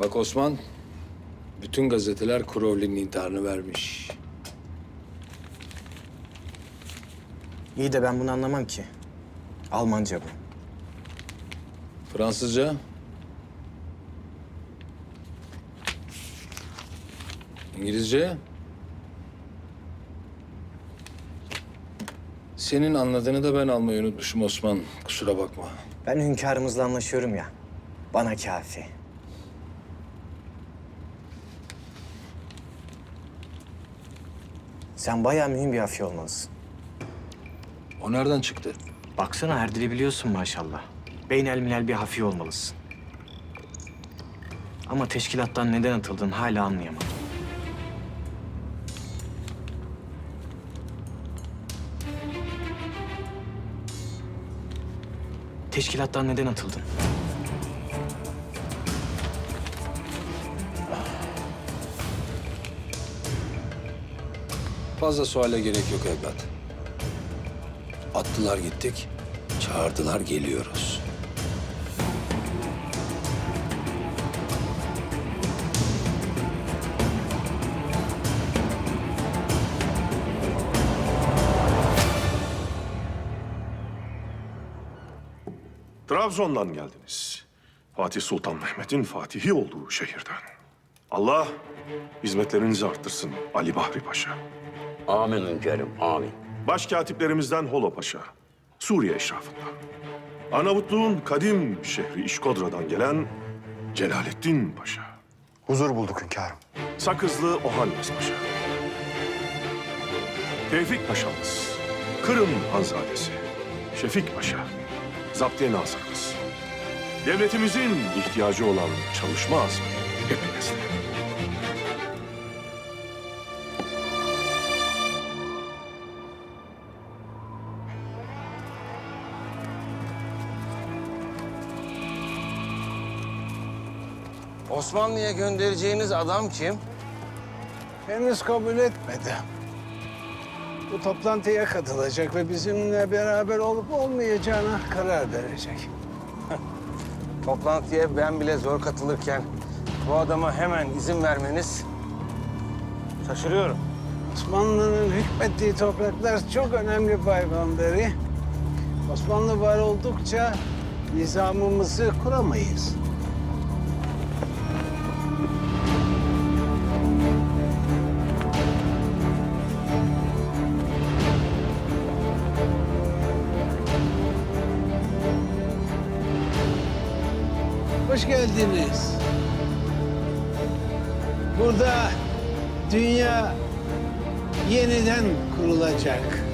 Bak Osman, bütün gazeteler Crowley'nin intiharını vermiş. İyi de ben bunu anlamam ki. Almanca bu. Fransızca? İngilizce? Senin anladığını da ben almayı unutmuşum Osman. Kusura bakma. Ben hünkârımızla anlaşıyorum ya. Bana kafi. Sen bayağı mühim bir hafi olmalısın. O nereden çıktı? Baksana her dili biliyorsun maşallah. Beynel milel bir hafi olmalısın. Ama teşkilattan neden atıldın hala anlayamadım. Teşkilattan neden atıldın? Fazla suale gerek yok evlat. Attılar gittik, çağırdılar geliyoruz. Trabzon'dan geldiniz. Fatih Sultan Mehmet'in fatihi olduğu şehirden. Allah hizmetlerinizi arttırsın Ali Bahri Paşa. Amin hünkârım, amin. Başkatiplerimizden Holo Paşa, Suriye eşrafından. Arnavutluğun kadim şehri İşkodra'dan gelen Celalettin Paşa. Huzur bulduk hünkârım. Sakızlı Ohannes Paşa. Tevfik Paşa'mız, Kırım Hanzadesi, Şefik Paşa, Zaptiye Nazırımız. Devletimizin ihtiyacı olan çalışma azmi hepinizde. Osmanlı'ya göndereceğiniz adam kim? Henüz kabul etmedi. Bu toplantıya katılacak ve bizimle beraber olup olmayacağına karar verecek. Toplantıya ben bile zor katılırken bu adama hemen izin vermeniz şaşırıyorum. Osmanlı'nın hükmettiği topraklar çok önemli Bay Van Beri. Osmanlı var oldukça nizamımızı kuramayız. Hoş geldiniz. Burada dünya yeniden kurulacak.